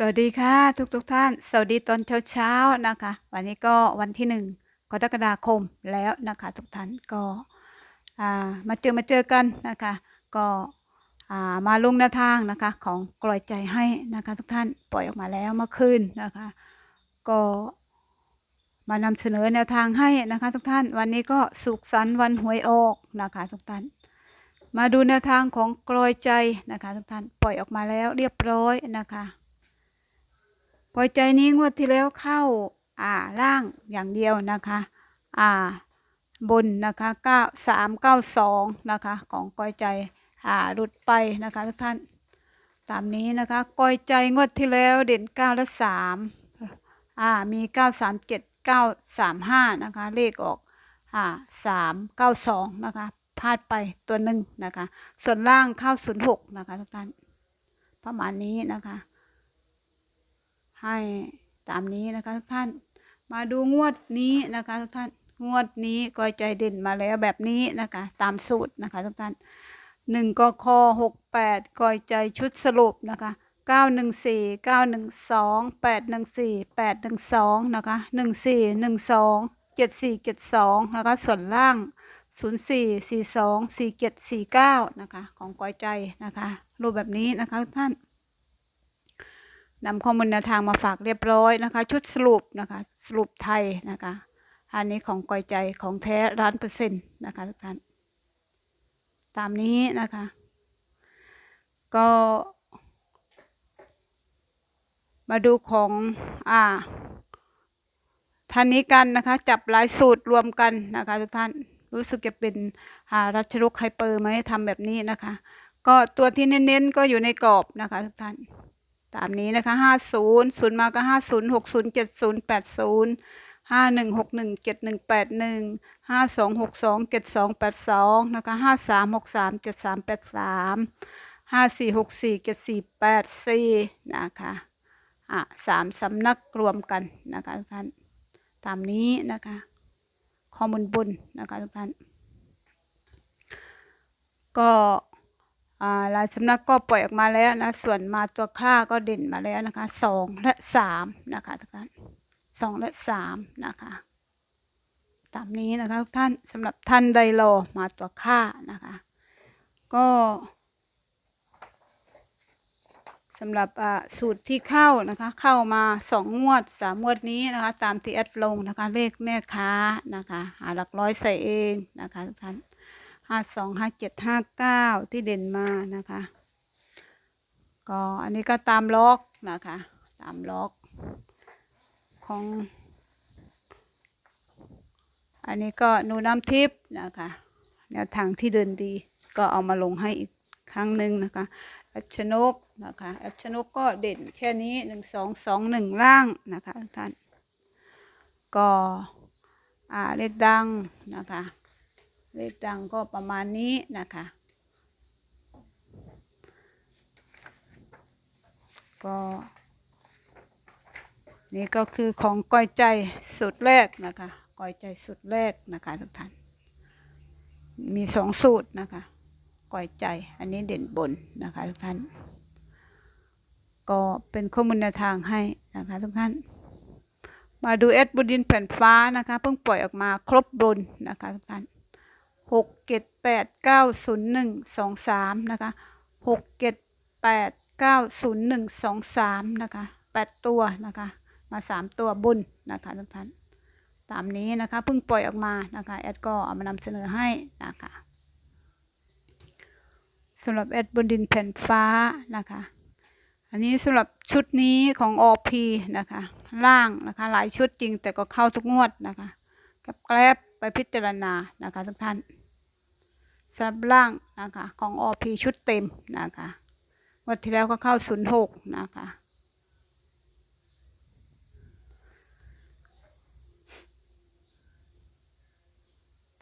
สวัสดีค่ะทุกทุกๆท่าน สวัสดีตอนเช้าเช้าๆนะคะ วันนี้ก็วันที่หนึ่งกรกฎาคมแล้วนะคะทุกท่านก็มาเจอมาเจอกันนะคะ ก็มาลงแนวทางนะคะของกลอยใจให้นะคะทุกท่านปล่อยออกมาแล้วเมื่อคืนนะคะ ก็มานำเสนอแนวทางให้นะคะทุกท่านวันนี้ก็สุขสันต์วันหวยออกนะคะทุกท่านมาดูแนวทางของกลอยใจนะคะทุกท่านปล่อยออกมาแล้วเรียบร้อยนะคะ กอยใจนี้งวดที่แล้วเข้าอ่าล่างอย่างเดียวนะคะ อ่าบนนะคะเก้าสามเก้าสองนะคะของก้อยใจอ่าหลุดไปนะคะทุกท่านตามนี้นะคะก้อยใจงวดที่แล้วเด่นเก้าและสามอ่ามีเก้าสามเจ็ดเก้าสามห้านะคะเลขออกอ่าสามเก้าสองนะคะพลาดไปตัวหนึ่งนะคะ ส่วนล่างเข้าศูนย์หกนะคะทุกท่านประมาณนี้นะคะ ให้ตามนี้นะคะทุกท่าน มาดูงวดนี้นะคะทุกท่าน งวดนี้กอยใจเด่นมาแล้วแบบนี้นะคะ ตามสูตรนะคะทุกท่านหนึ่งกคหกแปดกอยใจชุดสรุปนะคะเก้าหนึ่งสี่เก้าหนึ่งสองแปดหนึ่งสี่แปดหนึ่งสองนะคะหนึ่งสี่หนึ่งสองเจ็ดสี่เจ็ดสองนะคะส่วนล่างศูนย์สี่สี่สองสี่เจ็ดสี่เก้านะคะของกอยใจนะคะรูปแบบนี้นะคะทุกท่าน นำข้อมูลแนวทางมาฝากเรียบร้อยนะคะ ชุดสรุปนะคะสรุปไทยนะคะ อันนี้ของกอยใจของแท้ร้านเปอร์เซ็นต์นะคะทุกท่านตามนี้นะคะ ก็มาดูของอ่าท่านนี้กันนะคะ จับหลายสูตรรวมกันนะคะทุกท่านรู้สึกจะเป็นอ่ารัชรุกไฮเปอร์ไหมทำแบบนี้นะคะ ก็ตัวที่เน้นๆก็อยู่ในกรอบนะคะทุกท่าน ตามนี้นะคะห้าศูนย์ศูนย์มาก็ห้าศูนย์หกศูนย์เจ็ดศูนย์แปดศูนย์ห้าหนึ่งหกหนึ่งเจ็ดหนึ่งแปดหนึ่งห้าสองหกสองเจ็ดสองแปดสองนะคะห้าสามหกสามเจ็ดสามแปดสามห้าสี่หกสี่เจ็ดสี่แปดสี่นะคะอะสามสำนักรวมกันนะคะทุกท่านตามนี้นะคะข้อมูลบุญนะคะทุกท่านก็ หลายสำนักก็ปล่อยออกมาแล้วนะ ส่วนมาตัวค่าก็เด่นมาแล้วนะคะสองและสามนะคะทุกท่านสองและสามนะคะ ตามนี้นะคะทุกท่านสำหรับท่านใดรอมาตัวค่านะคะ ก็สำหรับอ่าสูตรที่เข้านะคะ เข้ามาสองงวดสามงวดนี้นะคะ ตามที่แอดลงนะคะเลขแม่ค้านะคะ หาหลักร้อยใส่เองนะคะทุกท่าน ห้าสองห้าเจ็ดห้าเก้าที่เด่นมานะคะ ก็อันนี้ก็ตามล็อกนะคะ ตามล็อกของ อันนี้ก็นูน้ำทิพย์นะคะแนวทางที่เดินดีก็เอามาลงให้อีกครั้งหนึ่งนะคะอัชนกนะคะอัชนกก็เด่นแค่นี้หนึ่งสองสองหนึ่งล่างนะคะกท่านก็อ่าเลขดังนะคะ เลขดังก็ประมาณนี้นะคะ ก็นี่ก็คือของก้อยใจสุดแรกนะคะก้อยใจสุดแรกนะคะทุกท่าน มีสองสูตรนะคะก้อยใจ อันนี้เด่นบนนะคะทุกท่าน ก็เป็นข้อมูลแนวทางให้นะคะทุกท่าน มาดูเอสบุดินแผ่นฟ้านะคะเพิ่งปล่อยออกมาครบบนนะคะทุกท่าน หกเจ็ดแปดเก้าศูนย์หนึ่งสองสามนะคะหกเจ็ดแปดเก้าศูนย์หนึ่งสองสามนะคะแปดตัวนะคะ มาสามตัวบุญนะคะทุกท่านตามนี้นะคะเพิ่งปล่อยออกมานะคะแอดก็เอามานำเสนอให้นะคะสำหรับแอดบนดินแผ่นฟ้านะคะอันนี้สำหรับชุดนี้ของ OP นะคะล่างนะคะหลายชุดจริงแต่ก็เข้าทุกงวดนะคะกับแกลบ ไปพิจารณานะคะทุกท่านสำหรับล่างนะคะของ OP ชุดเต็มนะคะวันที่แล้วก็เข้า06นย์หกนะคะ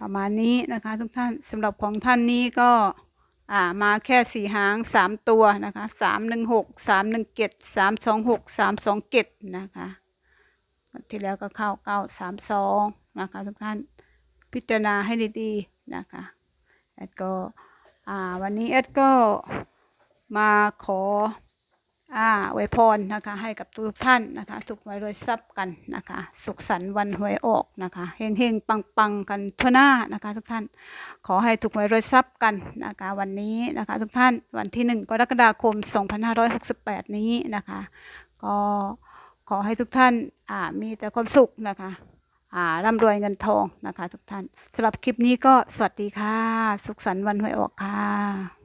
ประมาณนี้นะคะทุกท่านสำหรับของท่านนี้ก็อ่ามาแค่สี่หางสามตัวนะคะสามหนึ่งหกสามหนึ่งเจ็ดสามสองหกสามสองเจ็ดนะคะที่แล้วก็เข้าเก้าสามสองนะคะทุกท่าน พิจารณาให้ดีๆนะคะแอดก็วันนี้แอดก็มาขออาวยพรนะคะ ให้กับทุกท่านนะคะถูกหวยรวยทรัพย์กันนะคะ สุขสันต์วันหวยออกนะคะเฮงเฮงปังปังกันทั่วหน้านะคะ ทุกท่านขอให้ถูกหวยรวยทรัพย์กันนะคะ วันนี้นะคะ ทุกท่านวันที่หนึ่งกรกฎาคม 2568 นี้นะคะ ก็ขอให้ทุกท่านมีแต่ความสุขนะคะ ร่ำรวยเงินทองนะคะทุกท่านสำหรับคลิปนี้ก็สวัสดีค่ะ สุขสันต์วันหวยออกค่ะ